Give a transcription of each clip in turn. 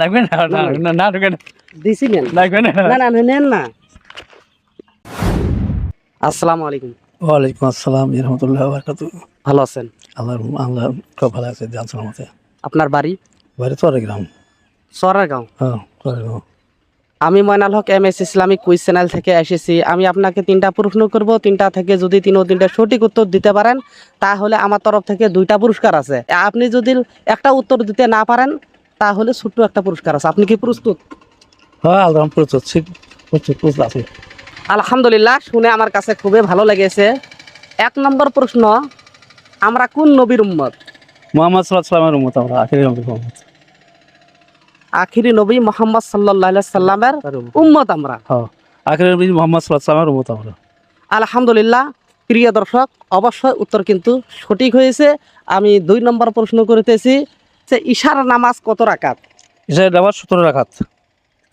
লাগবে না না না না। ঢুকে না। দিছি নেন। লাগবে না। না না নেন না। আসসালামু আলাইকুম। ওয়ালাইকুম আসসালাম রহমতুল্লাহ বারকাতু। ভালো আছেন? আল্লাহ আল্লাহ খুব ভালো আছে জানছো আমাকে আপনার বাড়ি? বাড়ি গ্রাম। হ্যাঁ গ্রাম। আমি Moynal Haque M S Islamic quiz channel থেকে এসেছি। আমি আপনাকে তিনটা প্রশ্ন করব। তিনটা থেকে যদি তিনও তিনটা সঠিক উত্তর দিতে পারেন তাহলে আমার তরফ থেকে দুইটা পুরস্কার আছে। আপনি যদি একটা উত্তর দিতে না পারেন তাহলে ছোট্ট একটা পুরস্কার আছে। আপনি কি প্রস্তুত? হ্যাঁ ঠিক প্রচুর প্রচুর আলহামদুলিল্লাহ শুনে আমার কাছে খুবই ভালো লেগেছে। এক নম্বর প্রশ্ন আমরা কোন নবীর উম্মত? মোহাম্মদ সাল্লামের উম্মত আমরা আখিরি নবী মোহাম্মদ আখিরি নবী মোহাম্মদ সাল্লাহ সাল্লামের উম্মত। আমরা। হ্যাঁ আখিরি নবী মোহাম্মদ সাল্লাহ সাল্লামের উম্মত আমরা। আলহামদুলিল্লাহ প্রিয় দর্শক অবশ্যই উত্তর কিন্তু সঠিক হয়েছে। আমি দুই নম্বর প্রশ্ন করিতেছি যে ইশার নামাজ কত রাকাত? এটা আবার সতেরো রাখাত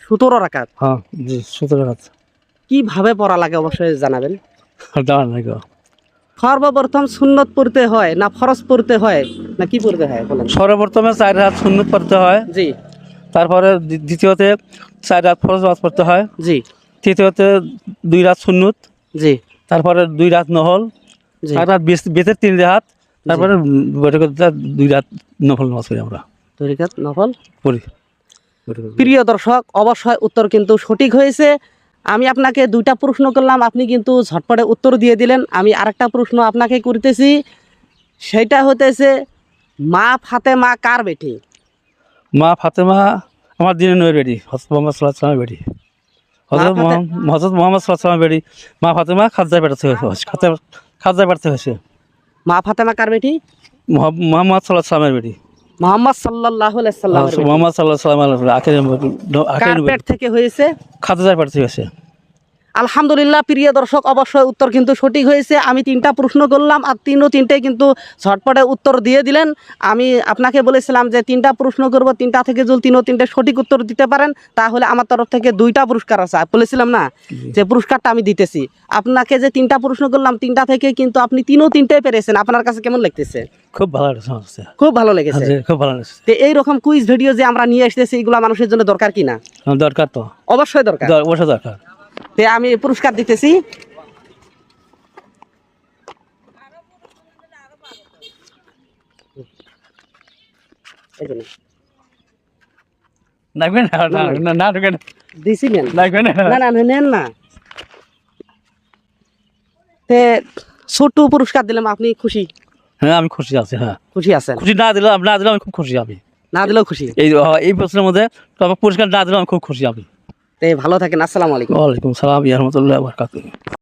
সতেরো রাকাত? হ্যাঁ জি সতেরো রাখাত কীভাবে পড়া লাগে অবশ্যই জানাবেন। সর্বপ্রথম সুন্নত পড়তে হয় না ফরজ পড়তে হয়? না কি পড়তে হয় সর্বপ্রথমে চার হাত সুন্নত পড়তে হয়। জি। তারপরে দ্বিতীয়তে চার রাত ফরজ নামাজ পড়তে হয়। জি। তৃতীয়তে দুই রাত সুন্নত। জি। তারপরে দুই রাত নহল। চার রাত বেতের তিন রাত। তারপরে দুই রাত নফল নামাজ পড়ি আমরা। তরিকাত নফল? পড়ি। প্রিয় দর্শক অবশ্যই উত্তর কিন্তু সঠিক হয়েছে। আমি আপনাকে দুইটা প্রশ্ন করলাম আপনি কিন্তু ঝটপটে উত্তর দিয়ে দিলেন। আমি আরেকটা প্রশ্ন আপনাকে করতেছি। সেটা হতেছে মা ফাতেমা কার বেটি? মা ফাতেমা আমার দিনে নয় বেড়ি হজরত মোহাম্মদ সাল্লাহ সাল্লামের বেড়ি হজরত মোহাম্মদ সাল্লাহ সাল্লামের বেড়ি মা ফাতেমা খাদ্যায় বেড়াতে হয়েছে খাদ্যায় বেড়াতে হয়েছে মা ফাতেমা কার বেটি? মোহাম্মদ সাল্লাহ সালামের বেটি। মোহাম্মদ সাল্লাহ সাল্লাম মোহাম্মদ সাল্লাহ আখের পেট থেকে হয়েছে? খাদ্যায় থেকে হয়েছে। আলহামদুলিল্লাহ প্রিয় দর্শক অবশ্যই উত্তর কিন্তু সঠিক হয়েছে। আমি তিনটা প্রশ্ন করলাম আর তিনও তিনটে কিন্তু ঝটপটে উত্তর দিয়ে দিলেন। আমি আপনাকে বলেছিলাম যে তিনটা প্রশ্ন করব তিনটা থেকে যদি তিনও তিনটে সঠিক উত্তর দিতে পারেন তাহলে আমার তরফ থেকে দুইটা পুরস্কার আছে। বলেছিলাম না যে পুরস্কারটা আমি দিতেছি। আপনাকে যে তিনটা প্রশ্ন করলাম তিনটা থেকে কিন্তু আপনি তিনও তিনটে পেরেছেন। আপনার কাছে কেমন লাগতেছে? খুব ভালো লাগছে খুব ভালো লেগেছে। খুব ভালো লাগছে। তো এইরকম কুইজ ভিডিও যে আমরা নিয়ে আসতেছি এগুলো মানুষের জন্য দরকার কিনা? দরকার তো। অবশ্যই দরকার। অবশ্যই দরকার। তে আমি পুরস্কার দিতেছি। লাগবে না না না না ঢুকে না। দিছি নেন। লাগবে না। না না নেন না। তে ছোট্ট পুরস্কার দিলাম আপনি খুশি? হ্যাঁ আমি খুশি আছি হ্যাঁ। খুশি আছেন? খুশি না দিলাম না দিলাম আমি খুব খুশি আমি। না দিলেও খুশি? এই এই প্রশ্নের মধ্যে পুরস্কার না দিলাম আমি খুব খুশি আমি। তে ভালো থাকেন আসসালামু আলাইকুম। ওয়ালাইকুম সালাম ইয়ারমতুল্লাহ বরকাত